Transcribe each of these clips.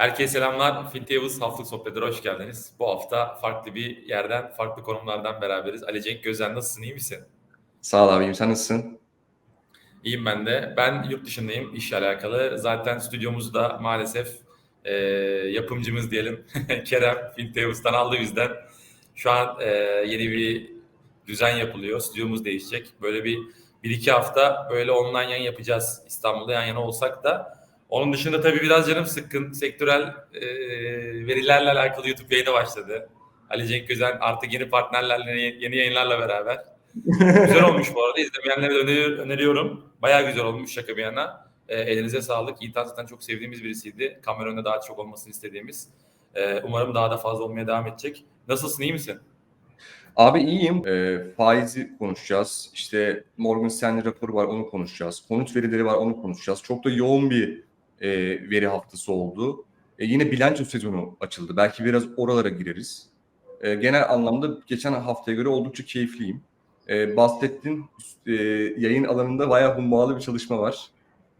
Herkese selamlar. Fintevus haftalık sohbetleri hoş geldiniz. Bu hafta farklı bir yerden, farklı konumlardan beraberiz. Ali Cenk Gözen nasılsın, iyi misin? Sağ ol abiyim, sen nasılsın? İyiyim ben de. Ben yurt dışındayım işle alakalı. Zaten stüdyomuzda maalesef e, yapımcımız diyelim Kerem Fintevus'tan aldı bizden. Şu an e, yeni bir düzen yapılıyor. Stüdyomuz değişecek. Böyle bir, bir iki hafta böyle online yayın yapacağız. İstanbul'da yan yana olsak da. Onun dışında tabii biraz canım sıkkın. Sektörel e, verilerle alakalı YouTube yayını başladı. Ali Cenk Gözen artık yeni partnerlerle, yeni yayınlarla beraber. güzel olmuş bu arada. İzlemeyenlere öner- öneriyorum. Bayağı güzel olmuş şaka bir yana. E, elinize sağlık. Yiğit zaten çok sevdiğimiz birisiydi. Kamera önünde daha çok olmasını istediğimiz. E, umarım daha da fazla olmaya devam edecek. Nasılsın, iyi misin? Abi iyiyim. Ee, faizi konuşacağız. İşte Morgan Stanley raporu var, onu konuşacağız. Konut verileri var, onu konuşacağız. Çok da yoğun bir e, veri haftası oldu. E, yine bilanço sezonu açıldı. Belki biraz oralara gireriz. E, genel anlamda geçen haftaya göre oldukça keyifliyim. E, bahsettin, e, yayın alanında bayağı hummalı bir çalışma var.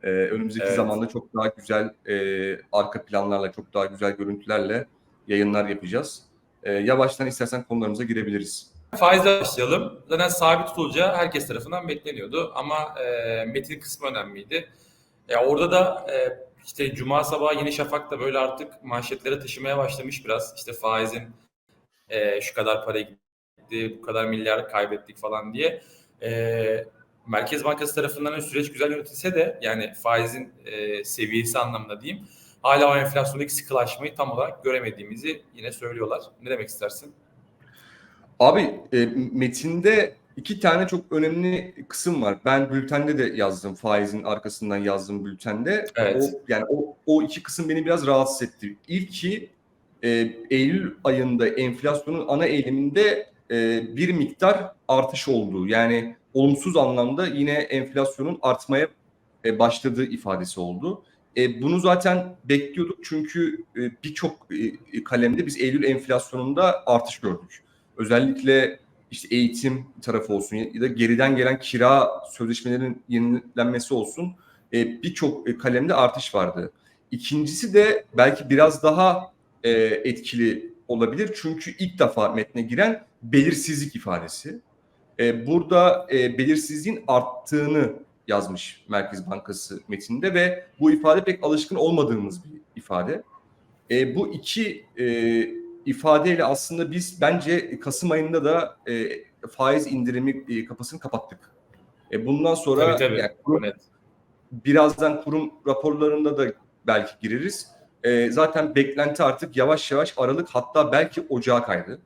E, önümüzdeki Evet. zamanda çok daha güzel e, arka planlarla, çok daha güzel görüntülerle yayınlar yapacağız. E, yavaştan istersen konularımıza girebiliriz. Faizle başlayalım. Zaten sabit tutulacağı herkes tarafından bekleniyordu ama e, metin kısmı önemliydi. Ya orada da e, işte Cuma sabahı Yeni Şafak da böyle artık manşetlere taşımaya başlamış biraz. İşte faizin e, şu kadar para gitti, bu kadar milyar kaybettik falan diye. E, Merkez Bankası tarafından süreç güzel yönetilse de yani faizin e, seviyesi anlamında diyeyim hala o enflasyondaki sıkılaşmayı tam olarak göremediğimizi yine söylüyorlar. Ne demek istersin? Abi e, metinde iki tane çok önemli kısım var. Ben bültende de yazdım, faizin arkasından yazdım bültende. Evet. O, yani o, o iki kısım beni biraz rahatsız etti. İlki e, Eylül ayında enflasyonun ana eğiliminde e, bir miktar artış olduğu. Yani olumsuz anlamda yine enflasyonun artmaya e, başladığı ifadesi oldu. E, bunu zaten bekliyorduk çünkü e, birçok e, kalemde biz Eylül enflasyonunda artış gördük. Özellikle işte eğitim tarafı olsun ya da geriden gelen kira sözleşmelerinin yenilenmesi olsun e, birçok e, kalemde artış vardı. İkincisi de belki biraz daha e, etkili olabilir çünkü ilk defa metne giren belirsizlik ifadesi. E, burada e, belirsizliğin arttığını yazmış Merkez Bankası metinde ve bu ifade pek alışkın olmadığımız bir ifade. E, bu iki e, ifadeyle aslında biz bence Kasım ayında da e, faiz indirimi e, kapısını kapattık. E, bundan sonra Tabii tabii. yani kurum- Net. birazdan kurum raporlarında da belki gireriz. E, zaten beklenti artık yavaş yavaş Aralık hatta belki Ocağa kaydı.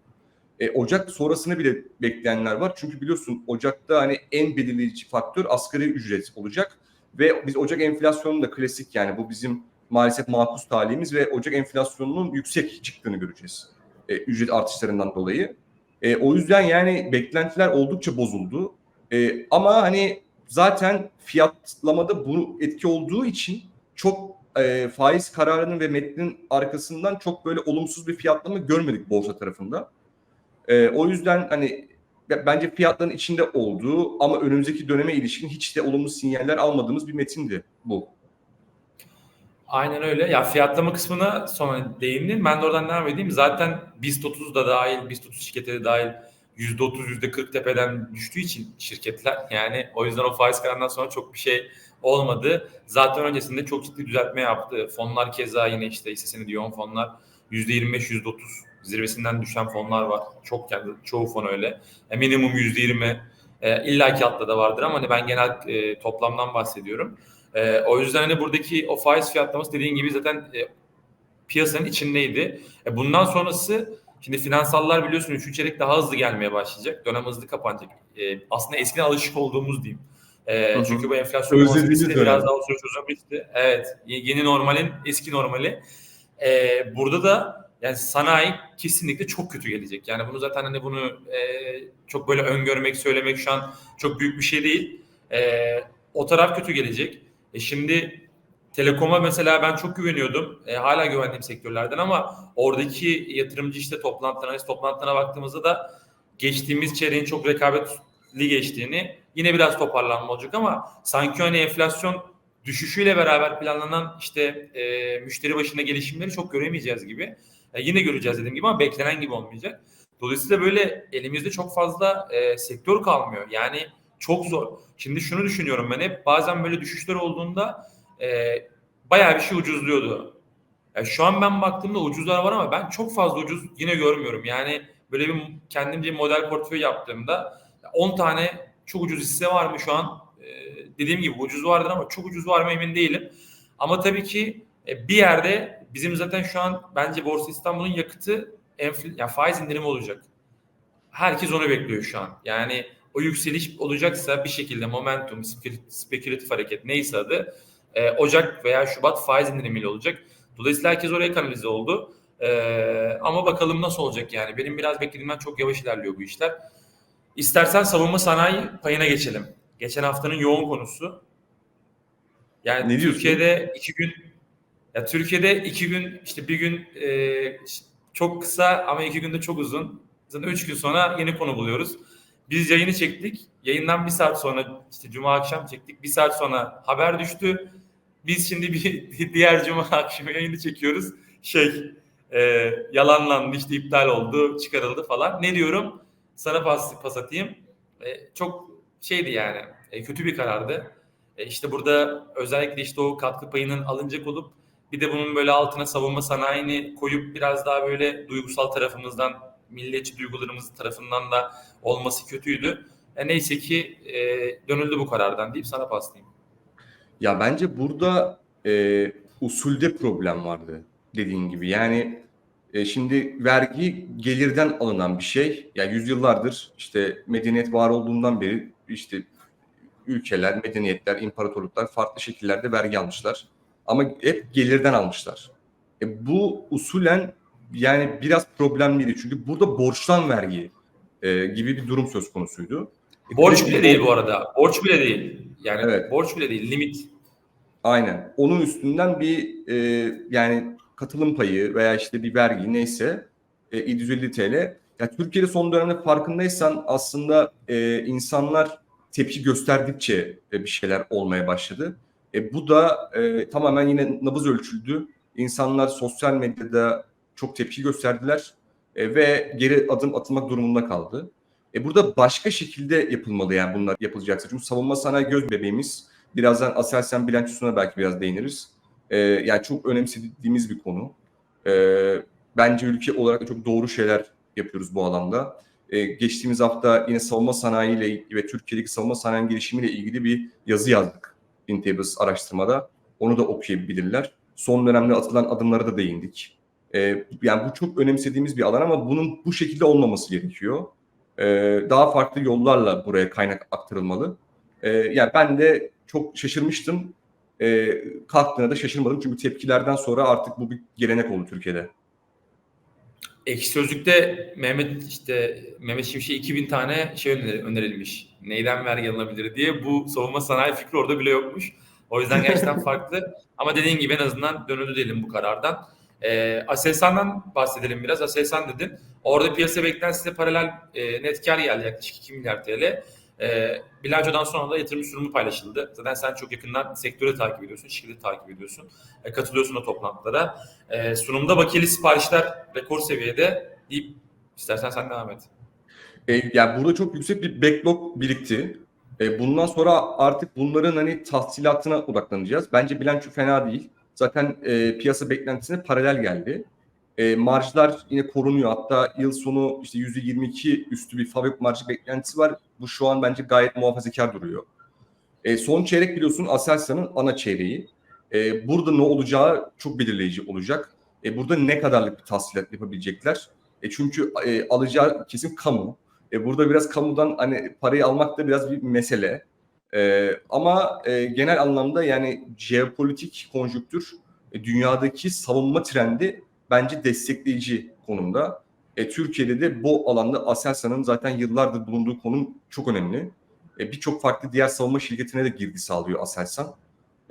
E, Ocak sonrasını bile bekleyenler var. Çünkü biliyorsun Ocak'ta hani en belirleyici faktör asgari ücret olacak. Ve biz Ocak enflasyonunu da klasik yani bu bizim maalesef makus talihimiz ve Ocak enflasyonunun yüksek çıktığını göreceğiz. E, ücret artışlarından dolayı. E, o yüzden yani beklentiler oldukça bozuldu. E, ama hani zaten fiyatlamada bu etki olduğu için çok e, faiz kararının ve metnin arkasından çok böyle olumsuz bir fiyatlama görmedik borsa tarafında. E, o yüzden hani bence fiyatların içinde olduğu ama önümüzdeki döneme ilişkin hiç de olumlu sinyaller almadığımız bir metindi bu. Aynen öyle. Ya fiyatlama kısmına sonra değindin. Ben de oradan devam edeyim. Zaten BIST 30 da dahil, BIST 30 şirketleri de dahil %30, %40 tepeden düştüğü için şirketler yani o yüzden o faiz kararından sonra çok bir şey olmadı. Zaten öncesinde çok ciddi düzeltme yaptı. Fonlar keza yine işte hissesini diyor fonlar %25, %30 zirvesinden düşen fonlar var. Çok kendi çoğu fon öyle. E, minimum %20 e, illaki altta da vardır ama hani ben genel e, toplamdan bahsediyorum. E, o yüzden hani buradaki o faiz fiyatlaması dediğin gibi zaten e, piyasanın içindeydi. E, bundan sonrası şimdi finansallar biliyorsun 3. çeyrek daha hızlı gelmeye başlayacak. Dönem hızlı kapanacak. E, aslında eskiden alışık olduğumuz diyeyim. E, çünkü bu enflasyon Özlediğiniz de biraz daha o süreç uzamıştı. Evet. Yeni normalin eski normali. E, burada da yani sanayi kesinlikle çok kötü gelecek. Yani bunu zaten hani bunu e, çok böyle öngörmek, söylemek şu an çok büyük bir şey değil. E, o taraf kötü gelecek. E şimdi Telekom'a mesela ben çok güveniyordum. E, hala güvendiğim sektörlerden ama oradaki yatırımcı işte toplantılarına, toplantılarına baktığımızda da geçtiğimiz çeyreğin çok rekabetli geçtiğini yine biraz toparlanma olacak ama sanki hani enflasyon düşüşüyle beraber planlanan işte e, müşteri başına gelişimleri çok göremeyeceğiz gibi. E, yine göreceğiz dediğim gibi ama beklenen gibi olmayacak. Dolayısıyla böyle elimizde çok fazla e, sektör kalmıyor. Yani çok zor. Şimdi şunu düşünüyorum ben hep bazen böyle düşüşler olduğunda e, bayağı bir şey ucuzluyordu. Yani şu an ben baktığımda ucuzlar var ama ben çok fazla ucuz yine görmüyorum. Yani böyle bir kendimce model portföy yaptığımda 10 tane çok ucuz hisse var mı şu an? E, dediğim gibi ucuz vardır ama çok ucuz var mı emin değilim. Ama tabii ki e, bir yerde bizim zaten şu an bence Borsa İstanbul'un yakıtı enfl- yani faiz indirimi olacak. Herkes onu bekliyor şu an. Yani o yükseliş olacaksa bir şekilde momentum, spekül- spekülatif hareket neyse adı e, Ocak veya Şubat faiz indirimiyle olacak. Dolayısıyla herkes oraya kanalize oldu. E, ama bakalım nasıl olacak yani. Benim biraz beklediğimden çok yavaş ilerliyor bu işler. İstersen savunma sanayi payına geçelim. Geçen haftanın yoğun konusu. Yani Ne diyorsun? Türkiye'de iki gün ya Türkiye'de iki gün işte bir gün e, çok kısa ama iki günde çok uzun. Zaten üç gün sonra yeni konu buluyoruz. Biz yayını çektik. Yayından bir saat sonra işte cuma akşam çektik. Bir saat sonra haber düştü. Biz şimdi bir diğer cuma akşamı yayını çekiyoruz. Şey e, yalanlandı işte iptal oldu çıkarıldı falan. Ne diyorum? Sana pas, pas atayım. E, çok şeydi yani e, kötü bir karardı. E, işte burada özellikle işte o katkı payının alınacak olup bir de bunun böyle altına savunma sanayini koyup biraz daha böyle duygusal tarafımızdan, milliyetçi duygularımız tarafından da olması kötüydü. E, neyse ki e, dönüldü bu karardan deyip sana paslayayım. Ya bence burada e, usulde problem vardı dediğin gibi. Yani e, şimdi vergi gelirden alınan bir şey. Yani yüzyıllardır işte medeniyet var olduğundan beri işte ülkeler, medeniyetler, imparatorluklar farklı şekillerde vergi almışlar. Ama hep gelirden almışlar. E, bu usulen yani biraz problemliydi. Çünkü burada borçtan vergi e, gibi bir durum söz konusuydu. E, Borç bile değil bu arada. Borç bile değil. Yani Evet. borç bile değil. Limit. Aynen. Onun üstünden bir e, yani katılım payı veya işte bir vergi neyse e, 750 TL. Ya Türkiye'de son dönemde farkındaysan aslında e, insanlar tepki gösterdikçe e, bir şeyler olmaya başladı. E, bu da e, tamamen yine nabız ölçüldü. İnsanlar sosyal medyada çok tepki gösterdiler e, ve geri adım atılmak durumunda kaldı. E, burada başka şekilde yapılmalı yani bunlar yapılacaksa. Çünkü savunma sanayi göz bebeğimiz. Birazdan Aselsan bilançosuna belki biraz değiniriz. Ee, yani çok önemsediğimiz bir konu. Ee, bence ülke olarak da çok doğru şeyler yapıyoruz bu alanda. Ee, geçtiğimiz hafta yine savunma sanayiyle ve Türkiye'deki savunma sanayinin gelişimiyle ilgili bir yazı yazdık. Intables araştırmada. Onu da okuyabilirler. Son dönemde atılan adımlara da değindik. Ee, yani bu çok önemsediğimiz bir alan ama bunun bu şekilde olmaması gerekiyor. Ee, daha farklı yollarla buraya kaynak aktarılmalı. Ee, yani ben de çok şaşırmıştım. E, kalktığına da şaşırmadım. Çünkü tepkilerden sonra artık bu bir gelenek oldu Türkiye'de. Ekşi Sözlük'te Mehmet işte Mehmet Şimşek'e 2000 tane şey öner- önerilmiş. Neyden vergi alınabilir diye. Bu savunma sanayi fikri orada bile yokmuş. O yüzden gerçekten farklı. Ama dediğin gibi en azından dönüldü diyelim bu karardan. Ee, Aselsan'dan bahsedelim biraz. Aselsan dedin. Orada piyasa beklentisiyle paralel e, net kar geldi yaklaşık 2 milyar TL. E, bilançodan sonra da yatırım sunumu paylaşıldı. Zaten sen çok yakından sektörü takip ediyorsun, şirketi takip ediyorsun. E, katılıyorsun o toplantılara. E, sunumda bakiyeli siparişler rekor seviyede deyip istersen sen devam et. E, yani burada çok yüksek bir backlog birikti. E, bundan sonra artık bunların hani tahsilatına odaklanacağız. Bence bilanço fena değil. Zaten e, piyasa beklentisine paralel geldi. E, marjlar yine korunuyor. Hatta yıl sonu işte %22 üstü bir fabrik marjı beklentisi var. Bu şu an bence gayet muhafazakar duruyor. E, son çeyrek biliyorsun Aselsan'ın ana çeyreği. E, burada ne olacağı çok belirleyici olacak. E, burada ne kadarlık bir tahsilat yapabilecekler? E, çünkü e, alacağı kesim kamu. E, burada biraz kamudan hani parayı almak da biraz bir mesele. E, ama e, genel anlamda yani jeopolitik konjüktür e, dünyadaki savunma trendi bence destekleyici konumda. E, Türkiye'de de bu alanda Aselsan'ın zaten yıllardır bulunduğu konum çok önemli. E, Birçok farklı diğer savunma şirketine de girdi sağlıyor Aselsan.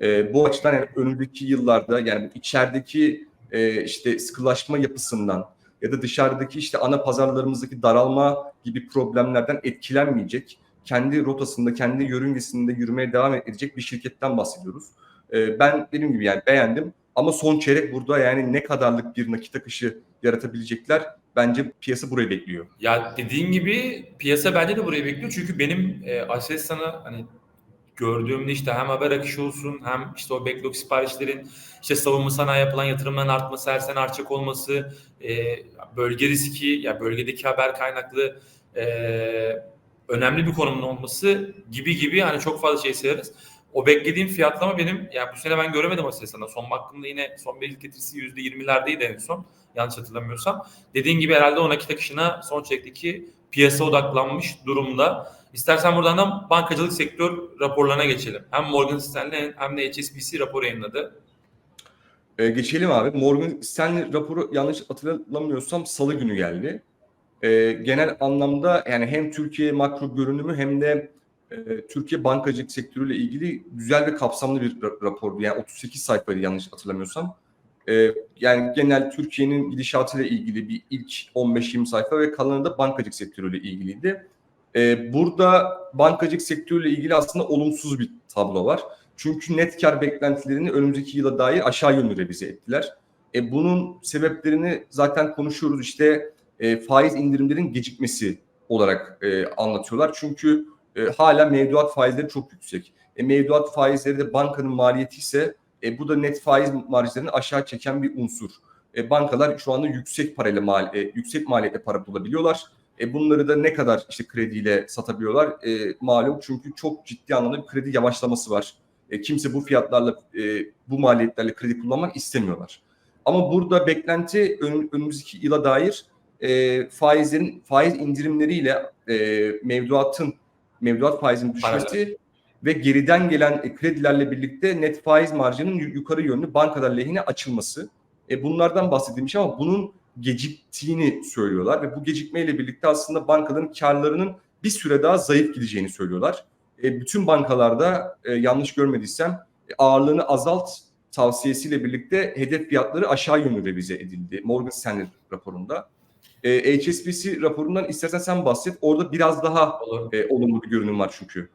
E, bu açıdan yani önümüzdeki yıllarda yani içerideki e, işte sıkılaşma yapısından ya da dışarıdaki işte ana pazarlarımızdaki daralma gibi problemlerden etkilenmeyecek, kendi rotasında, kendi yörüngesinde yürümeye devam edecek bir şirketten bahsediyoruz. E, ben dediğim gibi yani beğendim. Ama son çeyrek burada yani ne kadarlık bir nakit akışı yaratabilecekler bence piyasa burayı bekliyor. Ya dediğin gibi piyasa bence de burayı bekliyor. Çünkü benim e, Aselsan'ı hani gördüğümde işte hem haber akışı olsun hem işte o backlog siparişlerin işte savunma sanayi yapılan yatırımların artması, her sene artacak olması, e, bölge riski ya bölgedeki haber kaynaklı e, önemli bir konumun olması gibi gibi hani çok fazla şey sayarız. O beklediğim fiyatlama benim yani bu sene ben göremedim Aselsan'da. Son baktığımda yine son ilk getirisi %20'lerdeydi en son yanlış hatırlamıyorsam. Dediğin gibi herhalde o nakit akışına son çeyrekteki piyasa odaklanmış durumda. İstersen buradan da bankacılık sektör raporlarına geçelim. Hem Morgan Stanley hem de HSBC rapor yayınladı. Ee, geçelim abi. Morgan Stanley raporu yanlış hatırlamıyorsam salı günü geldi. Ee, genel anlamda yani hem Türkiye makro görünümü hem de e, Türkiye bankacılık sektörüyle ilgili güzel ve kapsamlı bir ra- rapordu. Yani 38 sayfaydı yanlış hatırlamıyorsam. Ee, yani genel Türkiye'nin gidişatıyla ilgili bir ilk 15-20 sayfa ve kalanı da bankacılık sektörüyle ilgiliydi. Ee, burada bankacılık sektörüyle ilgili aslında olumsuz bir tablo var. Çünkü net kar beklentilerini önümüzdeki yıla dair aşağı yönlü revize ettiler. E, bunun sebeplerini zaten konuşuyoruz işte e, faiz indirimlerin gecikmesi olarak e, anlatıyorlar. Çünkü e, hala mevduat faizleri çok yüksek. E, mevduat faizleri de bankanın maliyeti ise e, bu da net faiz marjlarını aşağı çeken bir unsur. E, bankalar şu anda yüksek parayla mal, e, yüksek maliyetle para bulabiliyorlar. E, bunları da ne kadar işte krediyle satabiliyorlar e, malum çünkü çok ciddi anlamda bir kredi yavaşlaması var. E, kimse bu fiyatlarla e, bu maliyetlerle kredi kullanmak istemiyorlar. Ama burada beklenti ön, önümüzdeki yıla dair e, faizlerin faiz indirimleriyle e, mevduatın mevduat faizinin düşmesi ve geriden gelen e, kredilerle birlikte net faiz marjının yu- yukarı yönlü bankalar lehine açılması. E, bunlardan bahsedilmiş ama bunun geciktiğini söylüyorlar ve bu gecikmeyle birlikte aslında bankaların karlarının bir süre daha zayıf gideceğini söylüyorlar. E, bütün bankalarda e, yanlış görmediysem ağırlığını azalt tavsiyesiyle birlikte hedef fiyatları aşağı yönlü revize edildi Morgan Stanley raporunda. E, HSBC raporundan istersen sen bahset. Orada biraz daha Olur. e, olumlu bir görünüm var çünkü.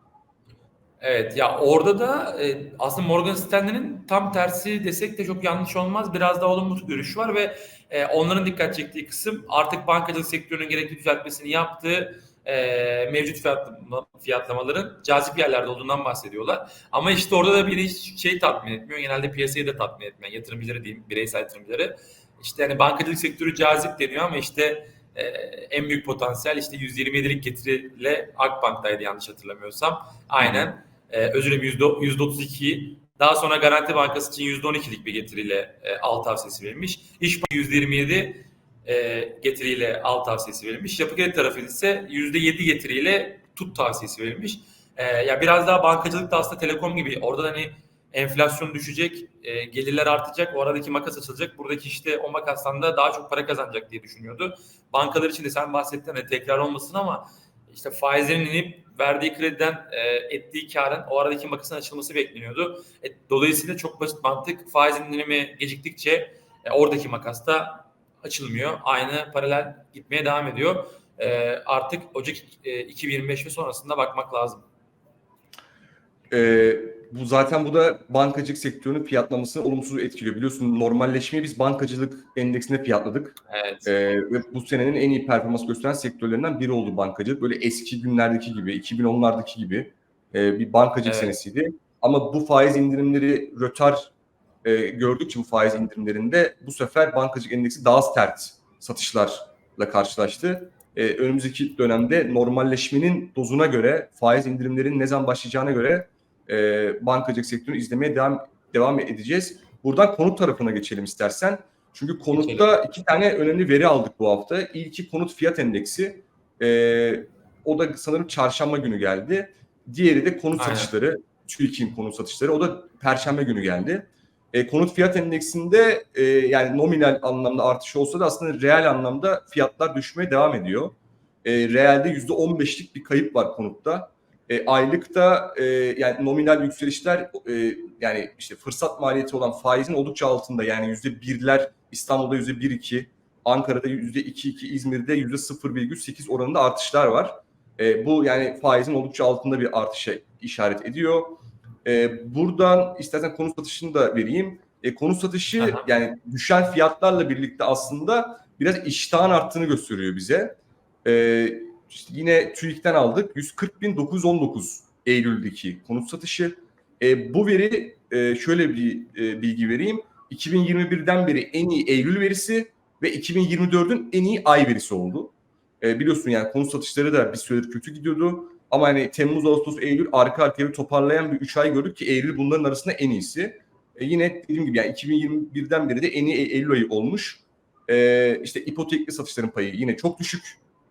Evet ya orada da e, aslında Morgan Stanley'nin tam tersi desek de çok yanlış olmaz. Biraz da olumlu görüş var ve e, onların dikkat çektiği kısım artık bankacılık sektörünün gerekli düzeltmesini yaptığı e, mevcut fiyatlama, fiyatlamaların cazip yerlerde olduğundan bahsediyorlar. Ama işte orada da bir şey tatmin etmiyor. Genelde piyasayı da tatmin etmeyen yatırımcıları diyeyim, bireysel yatırımcıları. İşte hani bankacılık sektörü cazip deniyor ama işte e, en büyük potansiyel işte 127'lik getiriyle Akbank'taydı yanlış hatırlamıyorsam. Aynen. Ee, özür dilerim yüzde- %32'yi daha sonra Garanti Bankası için %12'lik bir getiriyle e, al tavsiyesi verilmiş. İş Bankası %27 e, getiriyle al tavsiyesi verilmiş. Yapı Kredi tarafı ise %7 getiriyle tut tavsiyesi verilmiş. E, ya biraz daha bankacılık da aslında telekom gibi. Orada da hani enflasyon düşecek, e, gelirler artacak, o aradaki makas açılacak. Buradaki işte o makastan da daha çok para kazanacak diye düşünüyordu. Bankalar için de sen bahsettin hani tekrar olmasın ama işte faizlerin inip verdiği krediden e, ettiği karın o aradaki makasın açılması bekleniyordu. E, dolayısıyla çok basit mantık faiz indirimi geciktikçe e, oradaki makas da açılmıyor. Aynı paralel gitmeye devam ediyor. E, artık Ocak e, 2025 ve sonrasında bakmak lazım. Ee, bu zaten bu da bankacılık sektörünün fiyatlamasını olumsuz etkiliyor. Biliyorsun normalleşmeyi biz bankacılık endeksinde fiyatladık. Evet. Ee, ve bu senenin en iyi performans gösteren sektörlerinden biri oldu bankacılık. Böyle eski günlerdeki gibi, 2010'lardaki gibi e, bir bankacılık Evet. senesiydi. Ama bu faiz indirimleri rötar e, gördükçe bu faiz indirimlerinde bu sefer bankacılık endeksi daha sert satışlarla karşılaştı. E, önümüzdeki dönemde normalleşmenin dozuna göre, faiz indirimlerinin ne zaman başlayacağına göre e, bankacılık sektörünü izlemeye devam devam edeceğiz. Buradan konut tarafına geçelim istersen. Çünkü konutta iki tane önemli veri aldık bu hafta. İlki konut fiyat endeksi. E, o da sanırım çarşamba günü geldi. Diğeri de konut Aynen. satışları. TÜİK'in konut satışları. O da perşembe günü geldi. E, konut fiyat endeksinde e, yani nominal anlamda artış olsa da aslında reel anlamda fiyatlar düşmeye devam ediyor. E, realde %15'lik bir kayıp var konutta. E, aylıkta e, yani nominal yükselişler e, yani işte fırsat maliyeti olan faizin oldukça altında yani yüzde birler İstanbul'da yüzde bir iki, Ankara'da yüzde iki iki, İzmir'de yüzde 0,8 oranında artışlar var. E, bu yani faizin oldukça altında bir artışa işaret ediyor. E, buradan istersen konut satışını da vereyim. E, konut satışı Aha. yani düşen fiyatlarla birlikte aslında biraz iştahın arttığını gösteriyor bize. E, işte yine TÜİK'ten aldık 140.919 Eylül'deki konut satışı. E, bu veri e, şöyle bir e, bilgi vereyim. 2021'den beri en iyi Eylül verisi ve 2024'ün en iyi ay verisi oldu. E, biliyorsun yani konut satışları da bir süredir kötü gidiyordu. Ama hani Temmuz, Ağustos, Eylül arka arkaya bir toparlayan bir 3 ay gördük ki Eylül bunların arasında en iyisi. E, yine dediğim gibi yani 2021'den beri de en iyi Eylül ayı olmuş. E, işte ipotekli satışların payı yine çok düşük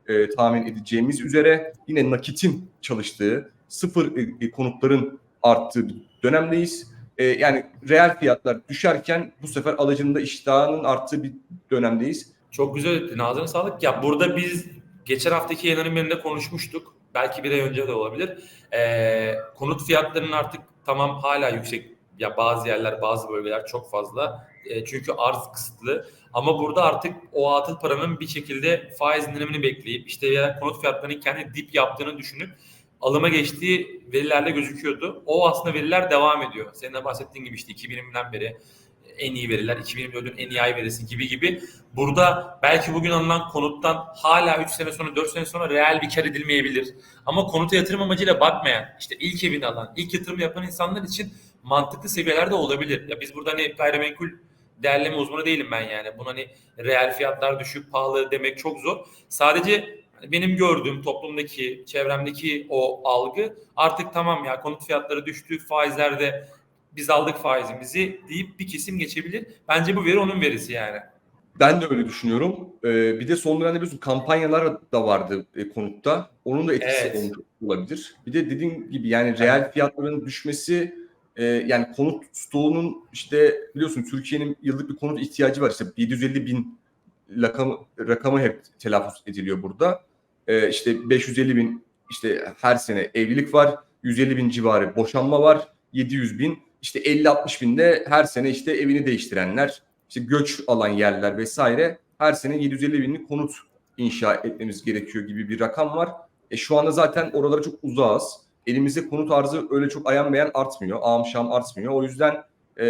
e, tahmin edeceğimiz üzere. Yine nakitin çalıştığı, sıfır e, e, konutların arttığı bir dönemdeyiz. E, yani reel fiyatlar düşerken bu sefer alıcının da iştahının arttığı bir dönemdeyiz. Çok güzel ettin. Ağzına sağlık. Ya burada biz geçen haftaki yayınların birinde konuşmuştuk. Belki bir ay önce de olabilir. Ee, konut fiyatlarının artık tamam hala yüksek. Ya bazı yerler, bazı bölgeler çok fazla. Ee, çünkü arz kısıtlı. Ama burada artık o atıl paranın bir şekilde faiz indirimini bekleyip işte ya konut fiyatlarının kendi dip yaptığını düşünüp alıma geçtiği verilerle gözüküyordu. O aslında veriler devam ediyor. Senin de bahsettiğin gibi işte 2020'den beri en iyi veriler, 2024'ün en iyi ay verisi gibi gibi. Burada belki bugün alınan konuttan hala 3 sene sonra 4 sene sonra reel bir kar edilmeyebilir. Ama konuta yatırım amacıyla bakmayan, işte ilk evini alan, ilk yatırım yapan insanlar için mantıklı seviyelerde olabilir. Ya biz burada hani gayrimenkul değerleme uzmanı değilim ben yani. Bunu hani reel fiyatlar düşük, pahalı demek çok zor. Sadece benim gördüğüm toplumdaki, çevremdeki o algı artık tamam ya konut fiyatları düştü, faizlerde biz aldık faizimizi deyip bir kesim geçebilir. Bence bu veri onun verisi yani. Ben de öyle düşünüyorum. Ee, bir de son dönemde biliyorsun kampanyalar da vardı e, konutta. Onun da etkisi Evet. olmuş olabilir. Bir de dediğim gibi yani reel fiyatların düşmesi e, yani konut stoğunun işte biliyorsun Türkiye'nin yıllık bir konut ihtiyacı var. İşte 750 bin rakamı, rakamı hep telaffuz ediliyor burada. E, işte 550 bin işte her sene evlilik var. 150 bin civarı boşanma var. 700 bin işte 50-60 binde her sene işte evini değiştirenler işte göç alan yerler vesaire her sene 750 binlik konut inşa etmemiz gerekiyor gibi bir rakam var. E şu anda zaten oralara çok uzağız. Elimizde konut arzı öyle çok ayan beyan artmıyor. Ağam şam artmıyor. O yüzden e,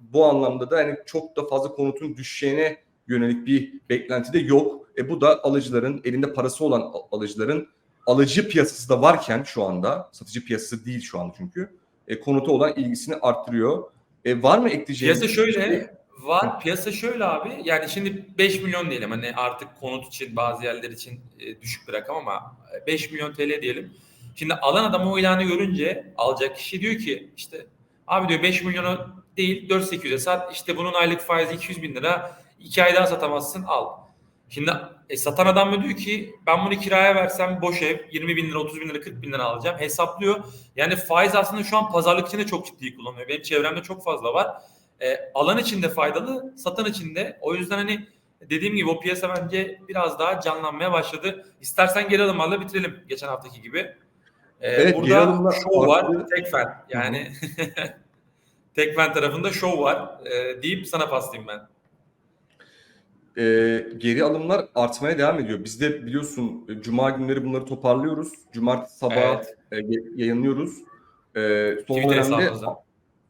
bu anlamda da hani çok da fazla konutun düşeceğine yönelik bir beklenti de yok. E bu da alıcıların elinde parası olan al- alıcıların alıcı piyasası da varken şu anda satıcı piyasası değil şu an çünkü e, konuta olan ilgisini arttırıyor. E, var mı ekleyeceğiniz? Piyasa bir şey? şöyle var. Piyasa şöyle abi. Yani şimdi 5 milyon diyelim. Hani artık konut için bazı yerler için e, düşük bir rakam ama 5 milyon TL diyelim. Şimdi alan adam o ilanı görünce alacak kişi diyor ki işte abi diyor 5 milyonu değil 4800'e sat. İşte bunun aylık faizi 200 bin lira. 2 ay daha satamazsın al. Şimdi e, satan adam da diyor ki ben bunu kiraya versem boş ev 20 bin lira 30 bin lira 40 bin lira alacağım hesaplıyor. Yani faiz aslında şu an pazarlık için de çok ciddi kullanılıyor. Benim çevremde çok fazla var. E, alan için de faydalı, satan için de. O yüzden hani dediğim gibi o piyasa bence biraz daha canlanmaya başladı. İstersen geri alımlarla bitirelim geçen haftaki gibi. E, Evet, burada show var. Tekfen. Yani Tekfen tarafında show var e, deyip sana paslayayım ben. e, geri alımlar artmaya devam ediyor. Biz de biliyorsun cuma günleri bunları toparlıyoruz. Cumartesi sabah Evet. e, yayınlıyoruz. E, son Twitter dönemde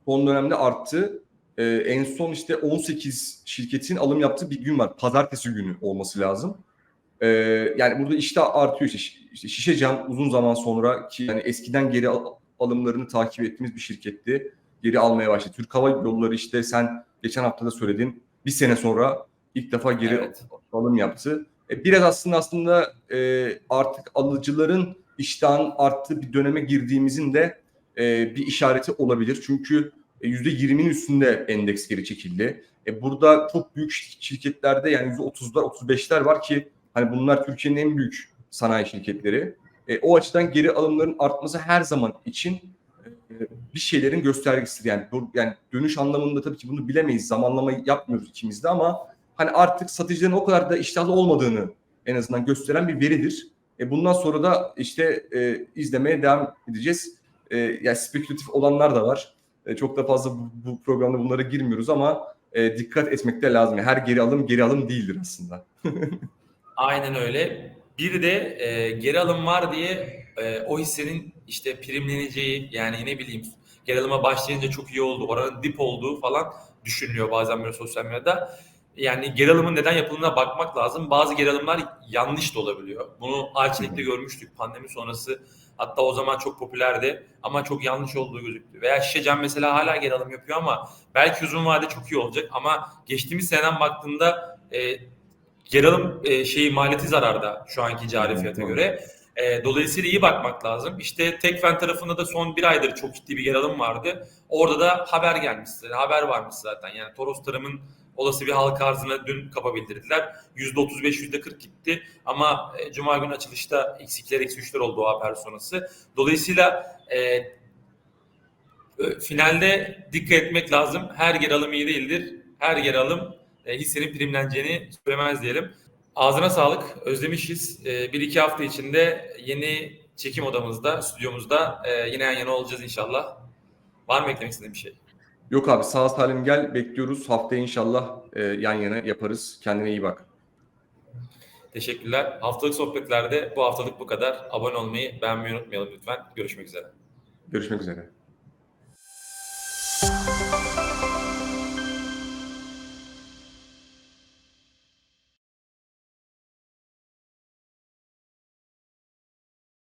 son dönemde arttı. E, en son işte 18 şirketin alım yaptığı bir gün var. Pazartesi günü olması lazım. E, yani burada işte artıyor işte, işte şişe cam uzun zaman sonra ki yani eskiden geri al- alımlarını takip ettiğimiz bir şirketti. Geri almaya başladı. Türk Hava Yolları işte sen geçen hafta da söyledin. Bir sene sonra ilk defa geri Evet. alım yaptı. E, biraz aslında aslında e, artık alıcıların iştahın arttığı bir döneme girdiğimizin de e, bir işareti olabilir. Çünkü e, %20'nin üstünde endeks geri çekildi. E, burada çok büyük şir- şirketlerde yani %30'lar 35'ler var ki hani bunlar Türkiye'nin en büyük sanayi şirketleri. E, o açıdan geri alımların artması her zaman için e, bir şeylerin göstergesidir. Yani, yani dönüş anlamında tabii ki bunu bilemeyiz. Zamanlama yapmıyoruz ikimiz de ama hani artık satıcıların o kadar da iştahlı olmadığını en azından gösteren bir veridir. E bundan sonra da işte e, izlemeye devam edeceğiz. E, yani spekülatif olanlar da var. E, çok da fazla bu, bu programda bunlara girmiyoruz ama e, dikkat etmek de lazım. Her geri alım geri alım değildir aslında. Aynen öyle. Bir de e, geri alım var diye e, o hissenin işte primleneceği yani ne bileyim Geralıma başlayınca çok iyi oldu. Oranın dip olduğu falan düşünülüyor bazen böyle sosyal medyada. Yani geralımın neden yapıldığına bakmak lazım. Bazı geralımlar yanlış da olabiliyor. Bunu Arçelik'te görmüştük pandemi sonrası. Hatta o zaman çok popülerdi ama çok yanlış olduğu gözüktü. Veya Şişecam mesela hala geralım yapıyor ama belki uzun vade çok iyi olacak ama geçtiğimiz seneden baktığında e, geralım e, şeyi maliyeti zararda şu anki cari fiyata göre. E, dolayısıyla iyi bakmak lazım. İşte Tekfen tarafında da son bir aydır çok ciddi bir geralım vardı. Orada da haber gelmişti. Haber varmış zaten. Yani Toros Tarım'ın olası bir halka arzına dün kapa bildirdiler. %35, %40 gitti. Ama e, Cuma günü açılışta x2'ler, x3'ler oldu o haber sonrası. Dolayısıyla e, finalde dikkat etmek lazım. Her ger alım iyi değildir. Her ger alım e, hissenin primleneceğini söylemez diyelim. Ağzına sağlık. Özlemişiz. E, bir iki hafta içinde yeni çekim odamızda, stüdyomuzda e, yine yan yana olacağız inşallah. Var mı eklemek istediğin bir şey? Yok abi sağ salim gel bekliyoruz. Haftaya inşallah e, yan yana yaparız. Kendine iyi bak. Teşekkürler. Haftalık sohbetlerde bu haftalık bu kadar. Abone olmayı, beğenmeyi unutmayalım lütfen. Görüşmek üzere. Görüşmek üzere.